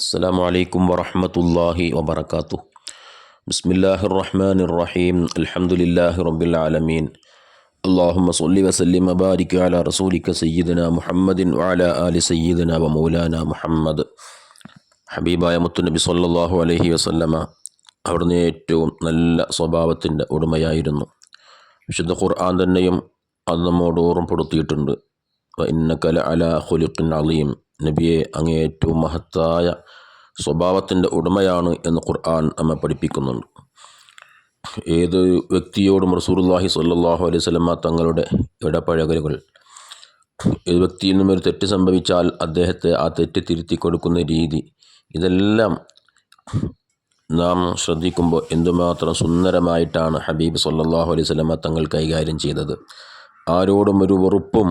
السلام عليكم ورحمة الله وبركاته بسم الله الرحمن الرحيم الحمد لله رب العالمين اللهم صل وسلم وبارك على رسولك سيدنا محمد وعلى آل سيدنا ومولانا محمد ഹബീബായ മുത്തുനബി സല്ലല്ലാഹു അലൈഹി വസല്ലമ അവിടുന്ന് ഏറ്റവും നല്ല സ്വഭാവത്തിൻ്റെ ഉടമയായിരുന്നു വിശുദ്ധ ഖുർആൻ തന്നെയും അത് നമ്മോട് ഓർമ്മപ്പെടുത്തിയിട്ടുണ്ട് ഇന്നക്കല അല ഖുലുഖിൻ അലീം നബിയെ അങ്ങേ ഏറ്റവും മഹത്തായ സ്വഭാവത്തിന്റെ ഉടമയാണ് എന്ന് ഖുർആൻ നമ്മെ പഠിപ്പിക്കുന്നുണ്ട്. ഏത് വ്യക്തിയോടും റസൂലുള്ളാഹി സ്വല്ലല്ലാഹു അലൈഹി സ്വലമ തങ്ങളുടെ ഇടപഴകലുകൾ. ഏത് വ്യക്തിയിൽ നിന്നും ഒരു തെറ്റ് സംഭവിച്ചാൽ അദ്ദേഹത്തെ ആ തെറ്റ് തിരുത്തി കൊടുക്കുന്ന രീതി. ഇതെല്ലാം നാം ശ്രദ്ധിക്കുമ്പോൾ എന്തുമാത്രം സുന്ദരമായിട്ടാണ് ഹബീബ് സല്ലാഹു അലൈഹി വസല്ലമ തങ്ങൾ കൈകാര്യം ചെയ്തത്. ആരോടും ഒരു വെറുപ്പും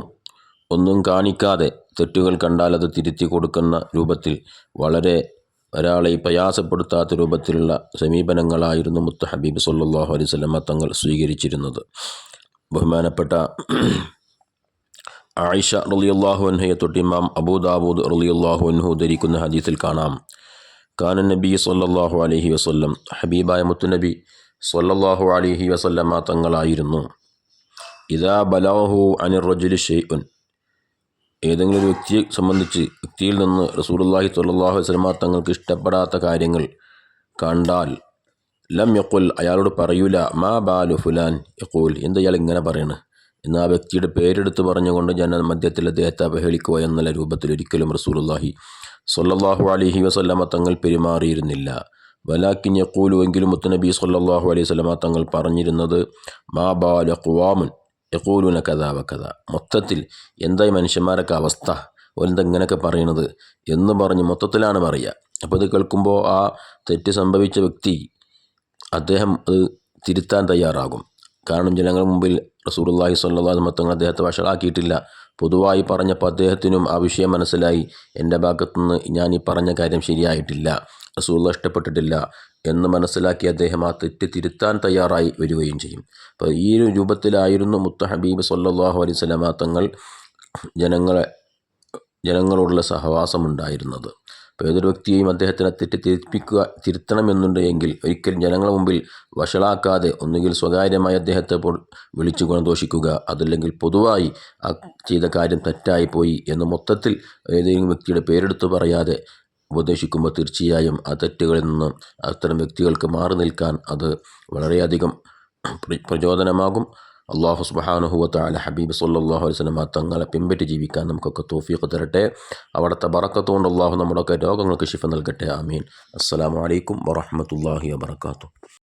ഒന്നും കാണിക്കാതെ തെറ്റുകൾ കണ്ടാൽ അത് തിരുത്തി കൊടുക്കുന്ന രൂപത്തിൽ വളരെ ഒരാളെ പ്രയാസപ്പെടുത്താത്ത രൂപത്തിലുള്ള സമീപനങ്ങളായിരുന്നു മുത്ത ഹബീബ് സല്ലാഹു അലൈഹി വസല്ലമ തങ്ങൾ സ്വീകരിച്ചിരുന്നത്. ബഹുമാനപ്പെട്ട ആയിഷ റളിയല്ലാഹു അൻഹയെ തൊട്ടിമാം അബൂദാബൂദ് റളിയല്ലാഹു അൻഹു ധരിക്കുന്ന ഹദീസിൽ കാണാം. കാനൻ നബി സല്ലാഹു അലഹി വസ്ല്ലം ഹബീബായ മുത്തുനബി സല്ലാഹു അലൈഹി വസല്ലമ തങ്ങളായിരുന്നു. ഇദാ ബലാഹു അനിർ റജുലി ഷെയ്ഉൻ ഏതെങ്കിലും ഒരു വ്യക്തിയെ സംബന്ധിച്ച് വ്യക്തിയിൽ നിന്ന് റസൂലുള്ളാഹി സ്വല്ലല്ലാഹു അലൈഹി വസല്ലമ തങ്ങൾക്ക് ഇഷ്ടപ്പെടാത്ത കാര്യങ്ങൾ കണ്ടാൽ ലം യക്കുൽ അയാളോട് പറയൂല മാ ബാലു ഫുലാൻ യക്കുൽ എന്ത് അയാൾ ഇങ്ങനെ പറയണ്? എന്ന് ആ വ്യക്തിയുടെ പേരെടുത്ത് പറഞ്ഞുകൊണ്ട് ജന മധ്യത്തിൽ അദ്ദേഹത്തെ അവഹേളിക്കുക എന്നുള്ള രൂപത്തിൽ ഒരിക്കലും റസൂലുള്ളാഹി സൊല്ലാഹു അലഹി വസല്ലമ തങ്ങൾ പെരുമാറിയിരുന്നില്ല. വലാക്കിൻ യക്കൂലുവെങ്കിലും മുത്തനബി സ്വല്ലല്ലാഹു അലൈഹി വസല്ലമ തങ്ങൾ പറഞ്ഞിരുന്നത് മാ ബാലു ഖുവാമുൻ യഖൂലുന കഥ വക്കഥ മൊത്തത്തിൽ എന്തായി മനുഷ്യന്മാരൊക്കെ അവസ്ഥ? ഓരെന്താ ഇങ്ങനെയൊക്കെ പറയണത് എന്ന് പറഞ്ഞ് മൊത്തത്തിലാണ് പറയുക. അപ്പോൾ ഇത് കേൾക്കുമ്പോൾ ആ തെറ്റ് സംഭവിച്ച വ്യക്തി അദ്ദേഹം അത് തിരുത്താൻ തയ്യാറാകും. കാരണം ജനങ്ങൾ മുമ്പിൽ സ്വല്ലല്ലാഹു അലൈഹി വസല്ലം അദ്ദേഹത്തെ വഷളാക്കിയിട്ടില്ല. പൊതുവായി പറഞ്ഞപ്പോൾ അദ്ദേഹത്തിനും ആ വിഷയം മനസ്സിലായി. എന്റെ ഭാഗത്തുനിന്ന് ഞാൻ ഈ പറഞ്ഞ കാര്യം ശരിയായിട്ടില്ല. റസൂള്ള ഇഷ്ടപ്പെട്ടിട്ടില്ല എന്ന് മനസ്സിലാക്കി അദ്ദേഹം ആ തെറ്റ് തിരുത്താൻ തയ്യാറായി വരികയും ചെയ്യും. അപ്പോൾ ഈ ഒരു രൂപത്തിലായിരുന്നു മുത്ത ഹബീബ് സല്ലാഹു അലൈഹി വസല്ലമ തങ്ങൾ ജനങ്ങളെ ജനങ്ങളോടുള്ള സഹവാസം ഉണ്ടായിരുന്നത് അപ്പോൾ ഏതൊരു വ്യക്തിയെയും അദ്ദേഹത്തിനെ തെറ്റ് തിരുപ്പിക്കുക തിരുത്തണമെന്നുണ്ട് എങ്കിൽ ഒരിക്കലും ജനങ്ങളുടെ മുമ്പിൽ വഷളാക്കാതെ ഒന്നുകിൽ സ്വകാര്യമായി അദ്ദേഹത്തെ വിളിച്ചു ഗുണദോഷിക്കുക അതല്ലെങ്കിൽ പൊതുവായി ആ ചെയ്ത കാര്യം തെറ്റായി പോയി എന്ന് മൊത്തത്തിൽ ഏതെങ്കിലും വ്യക്തിയുടെ പേരെടുത്ത് പറയാതെ ഉപദേശിക്കുമ്പോൾ തീർച്ചയായും ആ തെറ്റുകളിൽ നിന്ന് അത്തരം വ്യക്തികൾക്ക് മാറി നിൽക്കാൻ അത് വളരെയധികം പ്രചോദനമാകും. അള്ളാഹു സുബഹാനുഹുവത്ത അല ഹബീബ് സല്ലാഹു ആ തങ്ങളെ പിൻപറ്റി ജീവിക്കാൻ നമുക്കൊക്കെ തോഫിയൊക്കെ തരട്ടെ. അവിടുത്തെ ബറക്കത്തുകൊണ്ട് അള്ളാഹു നമ്മുടെയൊക്കെ രോഗങ്ങൾക്ക് ശിഫ നൽകട്ടെ. ആമീൻ. അസ്സാം വലൈക്കും വറഹമത്തല്ലാഹി വാബർക്കാത്തു